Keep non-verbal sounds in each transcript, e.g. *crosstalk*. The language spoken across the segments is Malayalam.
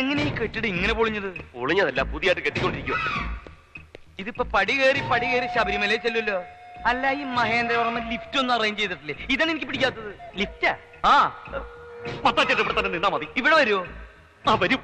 ഇതെങ്ങനെ ഈ കെട്ടിടം ഇങ്ങനെ പൊളിഞ്ഞത്? പൊളിഞ്ഞതല്ല പുതിയതായിട്ട് കെട്ടിക്കൊണ്ടിരിക്കുക ഇതിപ്പോ പടി കയറി പടി കയറി ശബരിമലയിൽ ചെല്ലുമല്ലോ അല്ല ഈ മഹേന്ദ്രവർമ്മ ലിഫ്റ്റ് ഒന്നും അറേഞ്ച് ചെയ്തിട്ടില്ലേ? ഇതാണ് എനിക്ക് പിടിക്കാത്തത്. ലിഫ്റ്റാ ആ? ഇവിടെ തന്നെ നിന്നാ മതി. ഇവിടെ വരുമോ ആ വരും.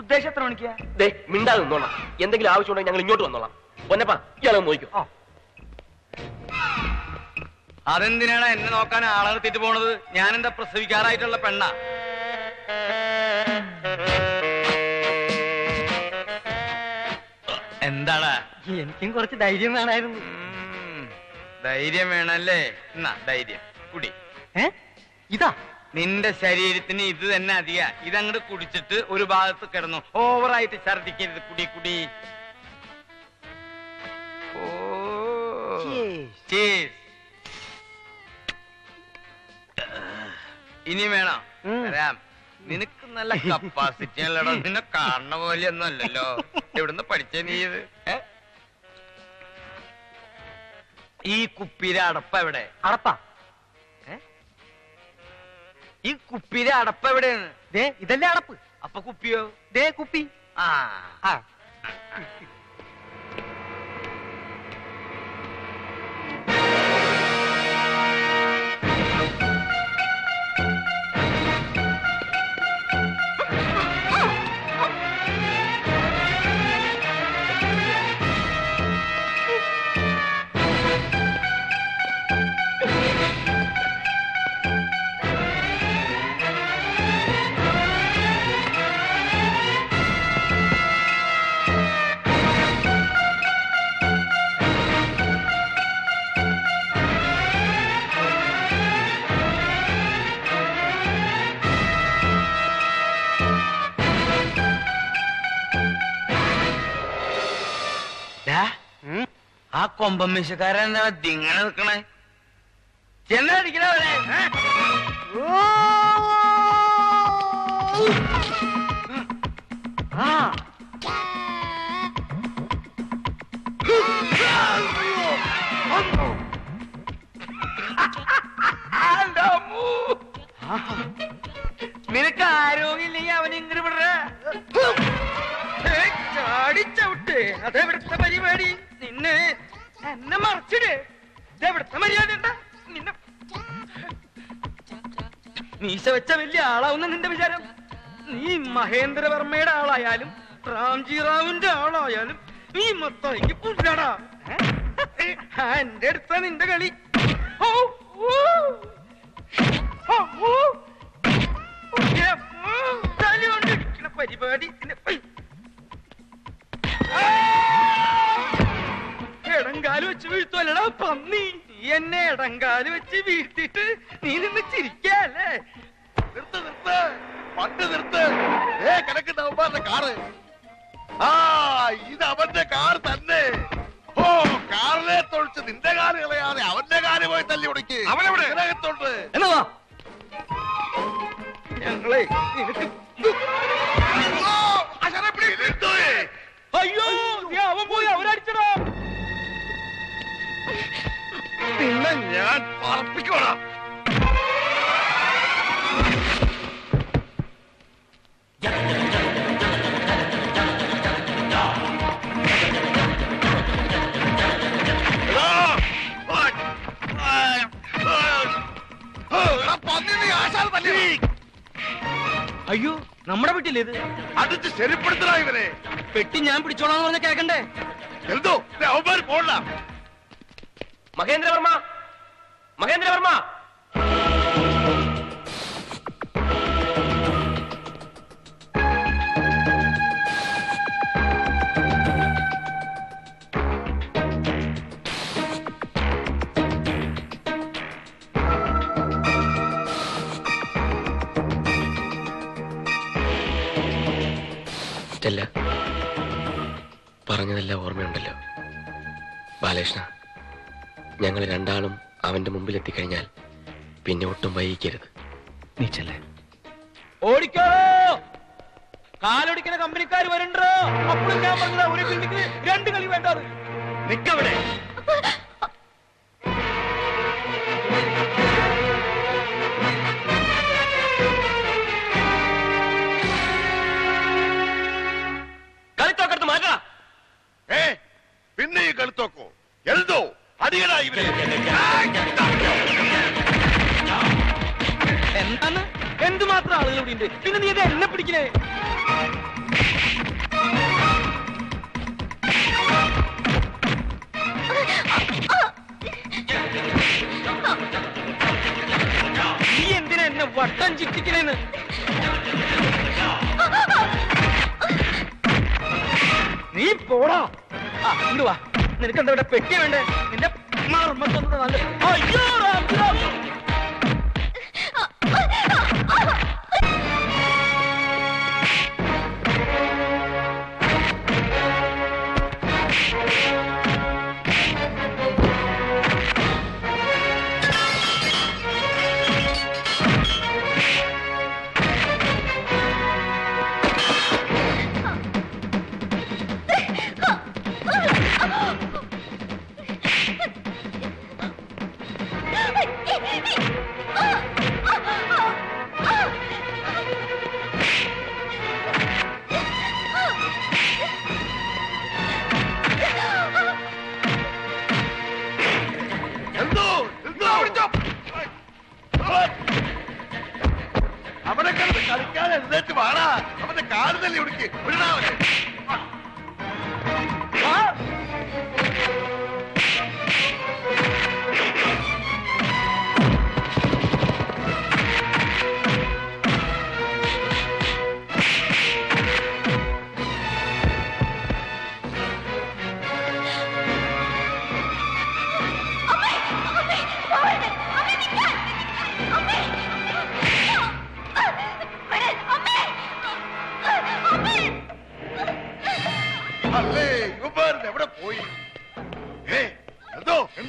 ഉദ്ദേശം എത്ര മണിക്കാ? ദേ മിണ്ടാതെ നിന്നോളാം. എന്തെങ്കിലും ആവശ്യമുണ്ടെങ്കിൽ ഞങ്ങൾ ഇങ്ങോട്ട് വന്നോളാം. പൊന്നപ്പാ ഇയാളെ നോക്കിക്കോ. ആ. അതെന്തിനാണ് എന്നെ നോക്കാൻ ആളെ നിർത്തിയിട്ട് പോണത്? ഞാൻ എന്താ പ്രസവിക്കാറായിട്ടുള്ള പെണ്ണ? എന്താടാ? എനിക്കും കുറച്ച് ധൈര്യം വേണമായിരുന്നു ധൈര്യം വേണല്ലേ? എന്നാ ധൈര്യം. കുടി. ഏ? ഇതാ. നിന്റെ ശരീരത്തിന് ഇത് തന്നെ അധിക. ഇതങ്ങോട്ട് കുടിച്ചിട്ട് ഒരു ഭാഗത്ത് കിടന്നു. ഓവറായിട്ട് ഛർദിക്കരുത് കുടി കുടി. ഓ. ഇനി വേണം. നിനക്ക് നല്ല കപ്പാസിറ്റി അല്ലടോ നിന്നെ കാണുന്ന പോലെ ഒന്നും അല്ലല്ലോ. എവിടുന്ന് പഠിച്ചേ നീ ഇത്? ഈ കുപ്പിയിലെ അടപ്പ എവിടെ? അടപ്പ. ഈ കുപ്പിയിലെ അടപ്പ എവിടെയാണ്? ദേ ഇതല്ലേ അടപ്പ്. അപ്പൊ കുപ്പിയോ? ദേ കുപ്പി. ആ. ആ. ആ കൊമ്പം കൊമ്പമ്മീശക്കാരൻ എന്താ ദിങ്ങനെ നിൽക്കണേ? ചെന്നാ അടിക്കണവരെ ആ. നിനക്ക് ആരോഗ്യമില്ലെങ്കിൽ അവൻ ഇങ്ങനെ വിടറ. ചാടിച്ചവിട്ട് അതെവിടുത്തെ പരിപാടി? നിന്നെ എന്നെ മറച്ചിട്. ഇതെവിടുത്തെ മര്യാദ നിന്നെ മീശ വെച്ച വലിയ ആളാവുന്ന നിന്റെ വിചാരം? നീ മഹേന്ദ്രവർമ്മയുടെ ആളായാലും റാംജി റാവുന്റെ ആളായാലും നീ മൊത്തം എനിക്ക് പുല്ലാടാ എന്റെ അടുത്ത നിന്റെ കളി. ഓ, പരിപാടി. എടങ്കാൽ വെച്ച് വീഴ്ത്തുവല്ലടാ പന്നി. നീ എന്നെ ഇടങ്കാൽ വെച്ച് വീഴ്ത്തിട്ട് നീ നിന്ന് ചിരിക്കല്ലേ നിർത്ത് നിർത്ത്. വണ്ടി നിർത്ത്. ഏ കിടക്കുന്ന അവന്മാരുടെ കാറ്. ആ ഇത് അവന്റെ കാർ തന്നെ. ഓ കാറിനെ തൊഴിച്ച് നിന്റെ കാൽ കളയാതെ അവന്റെ കാൽ പോയി തല്ലി ഉടക്കി അവനെവിടെ? ഞങ്ങളെ നിനക്ക് ഞാൻ പറപ്പിക്കോളാം. അയ്യോ നമ്മുടെ വീട്ടില്ലേ ഇത്? അടിച്ച് ശരിപ്പെടുത്തടാ ഇവരെ പെട്ടി ഞാൻ പിടിച്ചോളാന്ന് പറഞ്ഞ കേക്കണ്ടേ? എന്തോ? അവന്മാർ പോണ്ട മഹേന്ദ്രവർമ്മ മഹേന്ദ്രവർമ്മ! സ്റ്റെല്ല പറഞ്ഞതെല്ലാം ഓർമ്മയുണ്ടല്ലോ. ബാലകൃഷ്ണ ഞങ്ങൾ രണ്ടാളും അവന്റെ മുമ്പിൽ എത്തിക്കഴിഞ്ഞാൽ പിന്നെ ഒട്ടും വൈകിക്കരുത്. നീ ചെല്ലേ? ഓടിക്കോ! കാലൊടിക്കുന്ന കമ്പനിക്കാർ വരണ്ടോ? അപ്പോഴും ഞാൻ പറഞ്ഞത് ഒരു ബിൽഡിംഗിൽ രണ്ട് കളി വേണ്ടത്. നിക്കവിടെ. പിന്നെ നീ ഇത് എന്നെ പിടിക്കണേ നീ എന്തിനാ എന്നെ വട്ടം ചിട്ടിക്കണേന്ന് നീ പോടാ. ആ ഇങ്ങട് വാ. നിനക്ക് എന്താ ഇവിടെ പെട്ടി വേണ്ടേ? നിന്റെ മർമ്മത്തൊന്നും നല്ല അയ്യോ.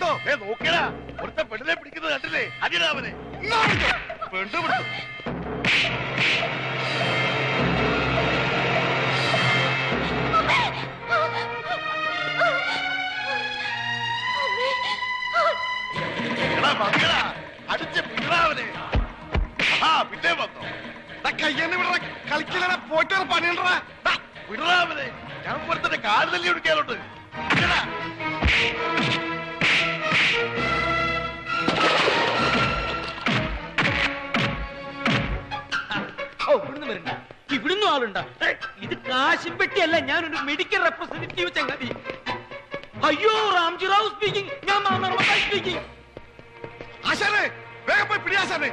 എന്തോ ഏ നോക്കടാ ഒരുത്ത പെണ്ണിനെ പിടിക്കുന്നത് കണ്ടില്ലേ? അവനെ. പെണ്ണു പിടിച്ചു. അടിച്ച് പിടാവനെ ആ പിന്നെ വന്നോ. കയ്യെന്ന് വിടറ കളിക്കില്ല പോയിട്ട് പണിയണ്ടാ വിടാവനെ ഞാൻ പുറത്തിന്റെ കാൽ തല്ലി പെട്ടിയല്ല ഞാനൊരു മെഡിക്കൽ റെപ്രസെന്റേറ്റീവ് ചങ്ങാതി. അയ്യോ റാംജി റാവു സ്പീക്കിംഗ് ഞാൻ മാമറമ്മ സ്പീക്കിംഗ് ആശാനെ വേഗം പോയി പിടിയാ ആശാനെ.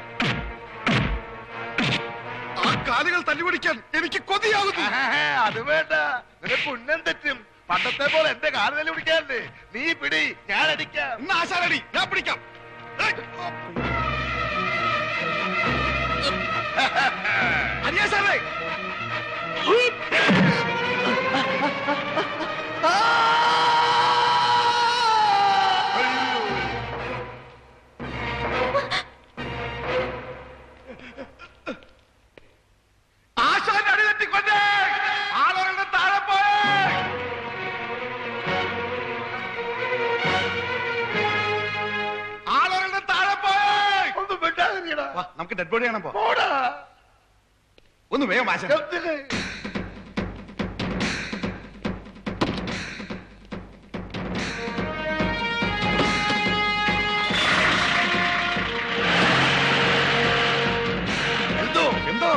ആ കാലുകൾ തല്ലിപിടിക്കാൻ എനിക്ക് കൊതിയാകുന്നു അത് വേണ്ട. നിനക്ക് ഉന്നം തെറ്റും. പണ്ടത്തെ പോലെ എന്റെ കാൽ തല്ലി പിടിക്കാറില്ലേ നീ പിടി ഞാൻ അടിക്കാം. ആശാനടി ഞാൻ പിടിക്കാം. അറിയാ ആശാന്റെ നമുക്ക് ഡെഡ് ബോഡി കാണാൻ പോടാ. ഒന്ന് വേഗം ആശാൻ എന്തോ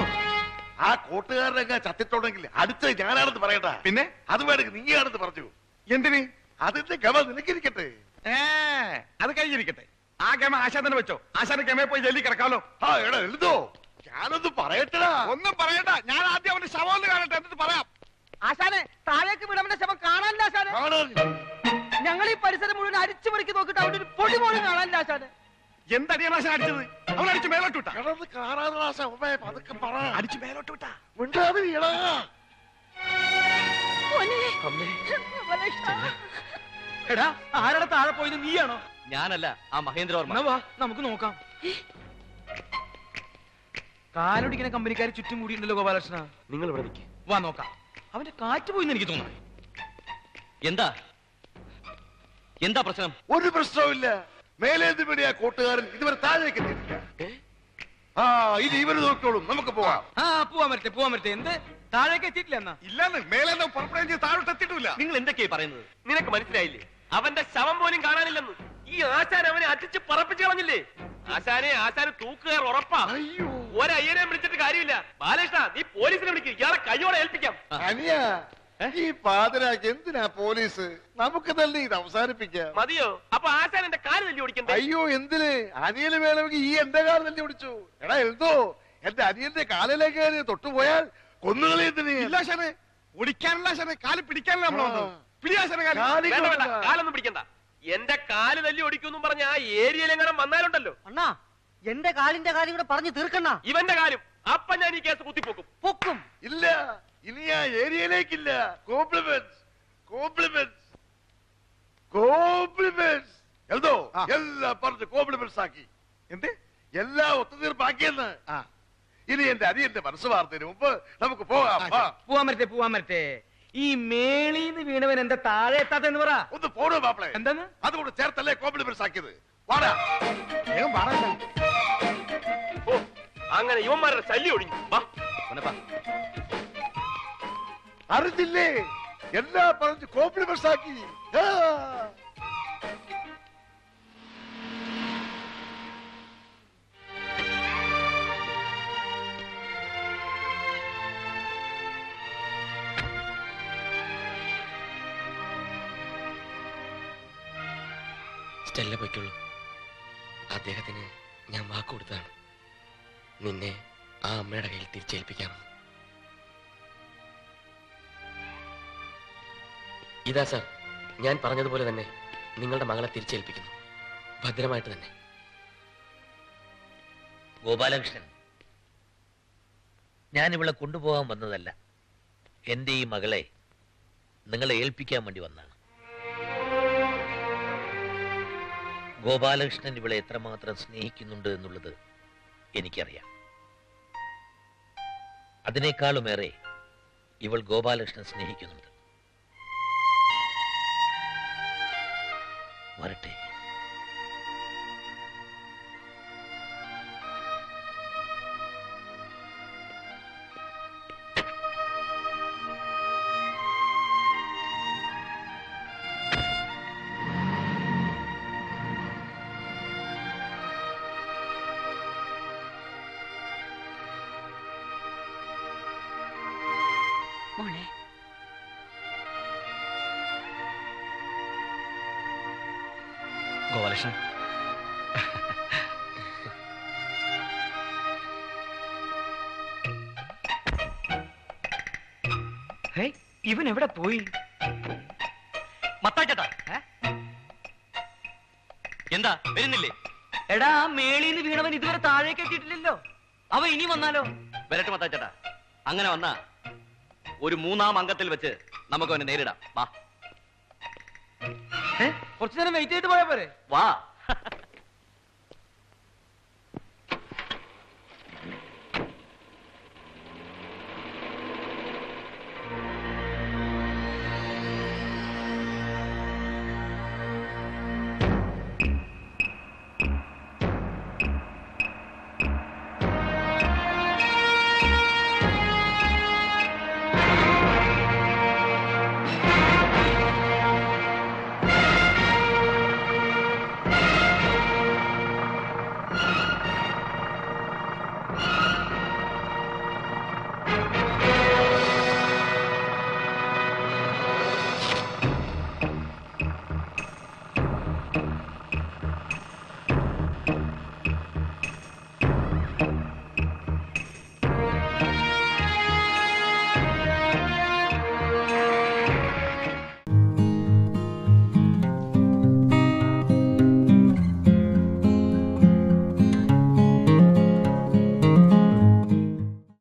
ആ കൂട്ടുകാരനൊക്കെ ചത്തിട്ടുണ്ടെങ്കിൽ അടുത്ത് ഞാനാണെന്ന് പറയട്ടാ. പിന്നെ? അത് വേണമെങ്കിൽ നീയാണെന്ന് പറഞ്ഞു. എന്തിന്? അതിന്റെ ഗമ നിനക്കിരിക്കട്ടെ. ഏ അത് കഴിഞ്ഞിരിക്കട്ടെ. ആ ഗമ ആശാൻ തന്നെ വെച്ചോ. ആശാന്റെ ഗമയെ പോയി ജയിലിൽ കിടക്കാമല്ലോ ആ എടാ എഴുതോ. ഞാനൊന്ന് പറയട്ടടാ. ഒന്നും പറയണ്ട. ഞാൻ ആദ്യം അവന്റെ ശവം ഒന്ന് കാണട്ടെ എന്നിട്ട് പറയാം. ആശാനെ താഴേക്ക് വിടവന്റെ ശവം കാണാനില്ല ആശാനെ. ഞങ്ങൾ ഈ പരിസരം മുഴുവൻ അരിച്ചു മറിക്ക് നോക്കിട്ട് അവിടെ ഒരു പൊടി പോലും കാണാനില്ല ആശാനെ. എന്തടിയാണ് ആശാൻ അടിച്ചത്? അവൻ അടിച്ച് മേലോട്ട് വിട്ടാ. കിടന്ന് കാണാനുള്ള സമയ പതുക്കെ പറ. അടിച്ച് മേലോട്ട് വിട്ടാ. മിണ്ടാതെ ഇടാ. എടാ ആരുടെ താഴെ പോയത് നീയാണോ? ഞാനല്ല ആ മഹേന്ദ്രവർമ്മ വാ നമുക്ക് നോക്കാം. കാലൊടിക്കുന്ന കമ്പനിക്കാർ ചുറ്റും കൂടിയിട്ടുണ്ടല്ലോ ഗോപാലകൃഷ്ണ. നിങ്ങൾ ഇവിടെ നിൽക്ക് വാ നോക്കാം. അവന്റെ കാറ്റ് പോയിന്ന് എനിക്ക് തോന്നുന്നു. എന്താ? എന്താ പ്രശ്നം? ഒരു പ്രശ്നവുമില്ല. മേലേന്ത് പിടിയ കൂട്ടുകാരൻ ഇതുവരെ താഴേക്ക് എത്തിയിട്ടില്ല. ആ ഇനി ഇവർ നോക്കിക്കോളും. നമുക്ക് പോവാം. ആ പോവാൻ പറ്റേ പോവാൻ പറ്റേ എന്ത്? താഴേക്ക് എത്തിയിട്ടില്ല എന്നാ? ഇല്ലെന്ന് മേലെ പുറപ്പെടുകയും ചെയ്ത് താഴോട്ട് എത്തിയിട്ടില്ല. നിങ്ങൾ എന്തൊക്കെയാ പറയുന്നത്? നിനക്ക് മനസ്സിലായില്ലേ? അവന്റെ ശവം പോലും കാണാനില്ലെന്ന്. ഈ ആശാൻ അവനെ അടിച്ച് പറപ്പിച്ച് കളഞ്ഞില്ലേ? ആശാനെ ആശാന് തൂക്കുകാർ ഉറപ്പാ. അയ്യോ. ഒരയ്യനെ വിളിച്ചിട്ട് കാര്യമില്ല. ബാലകൃഷ്ണ നീ പോലീസിനെ വിളിക്കും. ഇയാളെ കൈയോടെ ഏൽപ്പിക്കാം. അനിയ ഈ പാതിരാക്ക് എന്തിനാ പോലീസ്? നമുക്ക് തന്നെ ഇത് അവസാനിപ്പിക്കാം. മതിയോ? അപ്പൊ ആശാൻ എന്റെ കാൽ തല്ലി ഓടിക്കണ്ടേ? അയ്യോ എന്തിന്? അനിയന് വേണമെങ്കിൽ ഈ എന്റെ കാൽ തല്ലി ഓടിച്ചു. എടാ എഴുതോ എന്റെ അനിയന്റെ കാലിലേക്ക് കയറി തൊട്ടുപോയാൽ കൊന്നുകളി എന്തിന്? ആശാനെ. കാൽ പിടിക്കാനല്ല നമ്മളോ വന്നത് കാൽ. വേണ്ട വേണ്ട. കാലൊന്നും പിടിക്കണ്ട. എന്റെ കാൽ തല്ലി ഓടിക്കും പറഞ്ഞ ആ ഏരിയയിലെങ്ങനെ വന്നാലുണ്ടല്ലോ. അണ്ണാ എന്റെ കാലിന്റെ കാര്യം കൂടെ പറഞ്ഞു തീർക്കണ്ണ. ഇവന്റെ കാലും. അപ്പൊ ഞാൻ ഈ കേസ് കുത്തിപ്പോക്കും. പൊക്കും. ഇല്ല. ഇനി ആ ഏരിയയിലേക്കില്ല. കോംപ്ലിമെന്റ്സ് കോംപ്ലിമെന്റ്സ് കോംപ്ലിമെന്റ്സ് എന്തോ. എല്ലാം പറഞ്ഞ് കോംപ്ലിമെന്റ്സ് ആക്കി. എന്ത്? എല്ലാം ഒത്തുതീർപ്പാക്കിയെന്ന്. ഇനി എന്റെ അരിയന്റെ മനസ്സ് വാർത്തതിന് മുമ്പ് നമുക്ക് പോകാം. ആ, വാ. പോവാൻ പറ്റേ പോവാൻ പറ്റേ ഈ മേളീന്ന് വീണവൻ എന്റെ താഴെ എത്താത്തെന്ന് പറ. ഒന്ന് പോണോ മാപ്പിളെ. എന്താണ് അതുകൊണ്ട് ചേർത്തല്ലേ കോംപ്ലിമെന്റ്സ് ആക്കിയത്. വാടാ. വേഗം പാടാ ഓ അങ്ങനെ ഇവന്മാരുടെ ശല്യം ഒഴിഞ്ഞു വാ അറിഞ്ഞില്ലേ? എല്ലാം പറഞ്ഞ് കോംപ്ലിമെന്റ്സ് ആക്കി. സ്റ്റെല്ല പൊയ്ക്കുള്ളൂ അദ്ദേഹത്തിന് ഞാൻ വാക്ക് കൊടുത്തതാണ്. നിന്നെ ആ അമ്മയുടെ കയ്യിൽ തിരിച്ചേൽപ്പിക്കാമെന്ന് ഇതാ സാർ ഞാൻ പറഞ്ഞതുപോലെ തന്നെ നിങ്ങളുടെ മകളെ തിരിച്ചേൽപ്പിക്കുന്നു. ഭദ്രമായിട്ട് തന്നെ. ഗോപാലകൃഷ്ണൻ ഞാൻ ഇവളെ കൊണ്ടുപോകാൻ വന്നതല്ല. എന്റെ ഈ മകളെ നിങ്ങളെ ഏൽപ്പിക്കാൻ വേണ്ടി വന്നാണ് ഗോപാലകൃഷ്ണൻ ഇവളെ എത്രമാത്രം സ്നേഹിക്കുന്നുണ്ട് എന്നുള്ളത് എനിക്കറിയാം. അതിനേക്കാളുമേറെ ഇവൾ ഗോപാലകൃഷ്ണൻ സ്നേഹിക്കുന്നുണ്ട്. വരട്ടെ. മോളെ ഹേയ്, ഇവൻ എവിടെ പോയി? മത്താച്ചേട്ടാ എന്താ വരുന്നില്ലേ? എടാ ആ മേളീന്ന് വീണവൻ ഇതുവരെ താഴേക്ക് എത്തിയിട്ടില്ലല്ലോ. അവൻ ഇനി വന്നാലോ? വരട്ടെ മത്താച്ചേട്ടാ അങ്ങനെ വന്നാ ഒരു മൂന്നാം അംഗത്തിൽ വെച്ച് നമുക്ക് അവനെ നേരിടാം. വാ. കുറച്ചു നേരം വെയിറ്റ് ചെയ്തിട്ട് പോയാ പോരെ. വാ. *laughs*